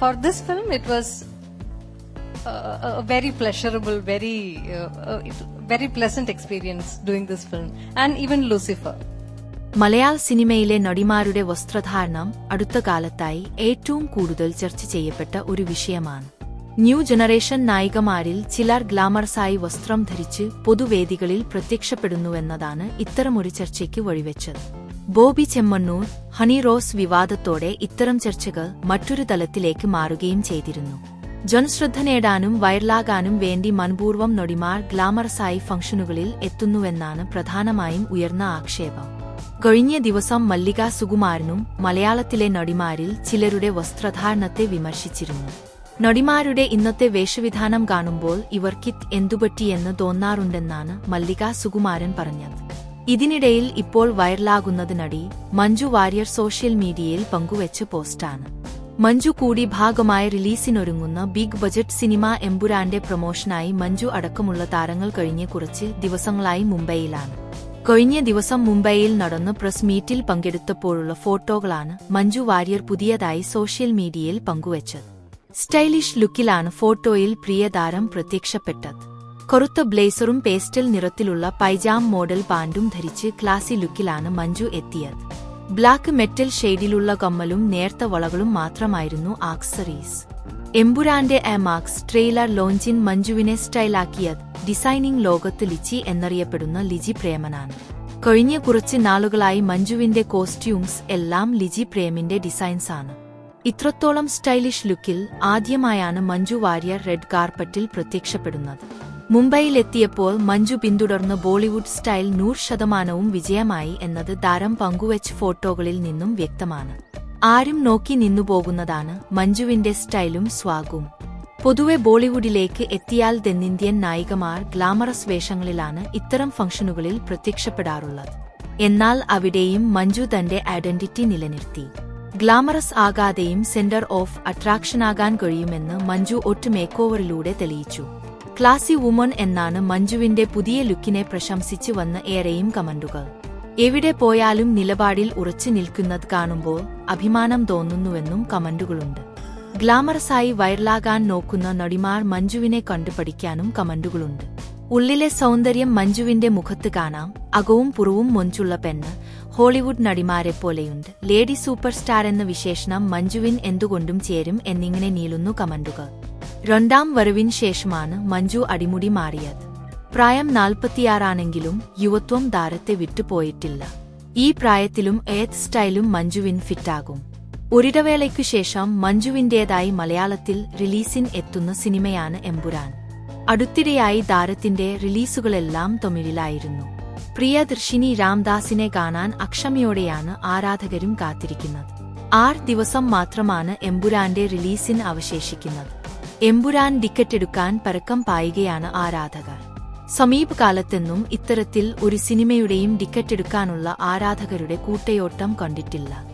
For this film, it was uh, a very pleasurable, very, uh, uh, very pleasant experience doing this film, and even Lucifer. മലയാള സിനിമയിലെ നടിമാരുടെ വസ്ത്രധാരണം അടുത്ത കാലത്തായി ഏറ്റവും കൂടുതൽ ചർച്ച ചെയ്യപ്പെട്ട ഒരു വിഷയമാണ്. ന്യൂ ജനറേഷൻ നായികമാരിൽ ചിലർ ഗ്ലാമർസായി വസ്ത്രം ധരിച്ച് പൊതുവേദികളിൽ പ്രത്യക്ഷപ്പെടുന്നുവെന്നതാണ് ഇത്തരമൊരു ചർച്ചയ്ക്ക് വഴിവെച്ചത്. ബോബി ചെമ്മണ്ണൂർ ഹണി റോസ് വിവാദത്തോടെ ഇത്തരം ചർച്ചകൾ മറ്റൊരു തലത്തിലേക്ക് മാറുകയും ചെയ്തിരുന്നു. ജനശ്രദ്ധ നേടാനും വൈറലാകാനും വേണ്ടി മൻപൂർവം നൊടിമാർ ഗ്ലാമറസായി ഫംഗ്ഷനുകളിൽ എത്തുന്നുവെന്നാണ് പ്രധാനമായും ഉയർന്ന ആക്ഷേപം. കഴിഞ്ഞ ദിവസം മല്ലിക സുകുമാരനും മലയാളത്തിലെ നടിമാരിൽ ചിലരുടെ വസ്ത്രധാരണത്തെ വിമർശിച്ചിരുന്നു. നടിമാരുടെ ഇന്നത്തെ വേഷവിധാനം കാണുമ്പോൾ ഇവർക്കിത് എന്തുപറ്റിയെന്ന് തോന്നാറുണ്ടെന്നാണ് മല്ലിക സുകുമാരൻ പറഞ്ഞത്. ഇതിനിടയിൽ ഇപ്പോൾ വൈറലാകുന്നതിനടി മഞ്ജു വാര്യർ സോഷ്യൽ മീഡിയയിൽ പങ്കുവച്ച പോസ്റ്റാണ്. മഞ്ജു കൂടി ഭാഗമായ റിലീസിനൊരുങ്ങുന്ന ബിഗ് ബജറ്റ് സിനിമ എമ്പുരാന്റെ പ്രൊമോഷനായി മഞ്ജു അടക്കമുള്ള താരങ്ങൾ കഴിഞ്ഞ കുറച്ച് ദിവസങ്ങളായി മുംബൈയിലാണ്. കഴിഞ്ഞ ദിവസം മുംബൈയിൽ നടന്ന പ്രസ് മീറ്റിൽ പങ്കെടുത്തപ്പോഴുള്ള ഫോട്ടോകളാണ് മഞ്ജു വാര്യർ പുതിയതായി സോഷ്യൽ മീഡിയയിൽ പങ്കുവച്ചത്. സ്റ്റൈലിഷ് ലുക്കിലാണ് ഫോട്ടോയിൽ പ്രിയതാരം പ്രത്യക്ഷപ്പെട്ടത്. കറുത്ത ബ്ലേസറും പേസ്റ്റൽ നിറത്തിലുള്ള പൈജാം മോഡൽ പാൻഡും ധരിച്ച് ക്ലാസി ലുക്കിലാണ് മഞ്ജു എത്തിയത്. ബ്ലാക്ക് മെറ്റൽ ഷെയ്ഡിലുള്ള കമ്മലും നേർത്ത വളകളും മാത്രമായിരുന്നു ആക്സറീസ് എമ്പുരാന്റെ എമാക്സ് ട്രെയിലർ ലോഞ്ചിൻ മഞ്ജുവിനെ സ്റ്റൈലാക്കിയത് ഡിസൈനിംഗ് ലോകത്ത് ലിച്ചി എന്നറിയപ്പെടുന്ന ലിജി പ്രേമനാണ്. കഴിഞ്ഞ കുറച്ച് നാളുകളായി മഞ്ജുവിന്റെ കോസ്റ്റ്യൂംസ് എല്ലാം ലിജി പ്രേമിന്റെ ഡിസൈൻസാണ് ഇത്രത്തോളം സ്റ്റൈലിഷ് ലുക്കിൽ ആദ്യമായാണ് മഞ്ജു വാര്യർ റെഡ് കാർപ്പറ്റിൽ പ്രത്യക്ഷപ്പെടുന്നത്. മുംബൈയിലെത്തിയപ്പോൾ മഞ്ജു പിന്തുടർന്ന് ബോളിവുഡ് സ്റ്റൈൽ നൂറ് ശതമാനവും വിജയമായി എന്നത് താരം പങ്കുവച്ച് ഫോട്ടോകളിൽ നിന്നും വ്യക്തമാണ്. ആരും നോക്കി നിന്നുപോകുന്നതാണ് മഞ്ജുവിന്റെ സ്റ്റൈലും സ്വാഗും. പൊതുവെ ബോളിവുഡിലേക്ക് എത്തിയാൽ തെന്നിന്ത്യൻ നായികമാർ ഗ്ലാമറസ് വേഷങ്ങളിലാണ് ഇത്തരം ഫംഗ്ഷനുകളിൽ പ്രത്യക്ഷപ്പെടാറുള്ളത്. എന്നാൽ അവിടെയും മഞ്ജു തന്റെ ഐഡന്റിറ്റി നിലനിർത്തി. ഗ്ലാമറസ് ആകാതെയും സെന്റർ ഓഫ് അട്രാക്ഷനാകാൻ കഴിയുമെന്ന് മഞ്ജു ഒട്ട് മേക്കോവറിലൂടെ തെളിയിച്ചു. ക്ലാസി വുമൺ എന്നാണ് മഞ്ജുവിന്റെ പുതിയ ലുക്കിനെ പ്രശംസിച്ചു വന്ന് ഏറെയും കമന്റുകൾ. എവിടെ പോയാലും നിലപാടിൽ ഉറച്ചു നിൽക്കുന്നത് കാണുമ്പോൾ അഭിമാനം തോന്നുന്നുവെന്നും കമന്റുകളുണ്ട്. ഗ്ലാമറസായി വൈറലാകാൻ നോക്കുന്ന നടിമാർ മഞ്ജുവിനെ കണ്ടുപഠിക്കാനും കമന്റുകളുണ്ട്. ഉള്ളിലെ സൗന്ദര്യം മഞ്ജുവിന്റെ മുഖത്ത് കാണാം അകവും പുറവും മൊഞ്ചുള്ള പെണ്ണ് ഹോളിവുഡ് നടിമാരെ പോലെയുണ്ട്. ലേഡി സൂപ്പർ സ്റ്റാർ എന്ന വിശേഷണം മഞ്ജുവിൻ എന്തുകൊണ്ടും ചേരും എന്നിങ്ങനെ നീളുന്നു കമന്റുകൾ. രണ്ടാം വരവിന് ശേഷമാണ് മഞ്ജു അടിമുടി മാറിയത്. പ്രായം നാൽപ്പത്തിയാറാണെങ്കിലും യുവത്വം താരത്തെ വിട്ടുപോയിട്ടില്ല ഈ പ്രായത്തിലും ഏത് സ്റ്റൈലും മഞ്ജുവിൻ ഫിറ്റാകും. ഒരിടവേളയ്ക്കു ശേഷം മഞ്ജുവിന്റേതായി മലയാളത്തിൽ റിലീസിന് എത്തുന്ന സിനിമയാണ് എമ്പുരാൻ. അടുത്തിടെയായി താരത്തിന്റെ റിലീസുകളെല്ലാം തമിഴിലായിരുന്നു. പ്രിയദർശിനി രാംദാസിനെ കാണാൻ അക്ഷമയോടെയാണ് ആരാധകരും കാത്തിരിക്കുന്നത്. ആറ് ദിവസം മാത്രമാണ് എമ്പുരാന്റെ റിലീസിന് അവശേഷിക്കുന്നത്. എമ്പുരാൻ ടിക്കറ്റെടുക്കാൻ പരക്കം പായുകയാണ് ആരാധകർ. സമീപകാലത്തെന്നും ഇത്തരത്തിൽ ഒരു സിനിമയുടെയും ടിക്കറ്റെടുക്കാനുള്ള ആരാധകരുടെ കൂട്ടയോട്ടം കണ്ടിട്ടില്ല.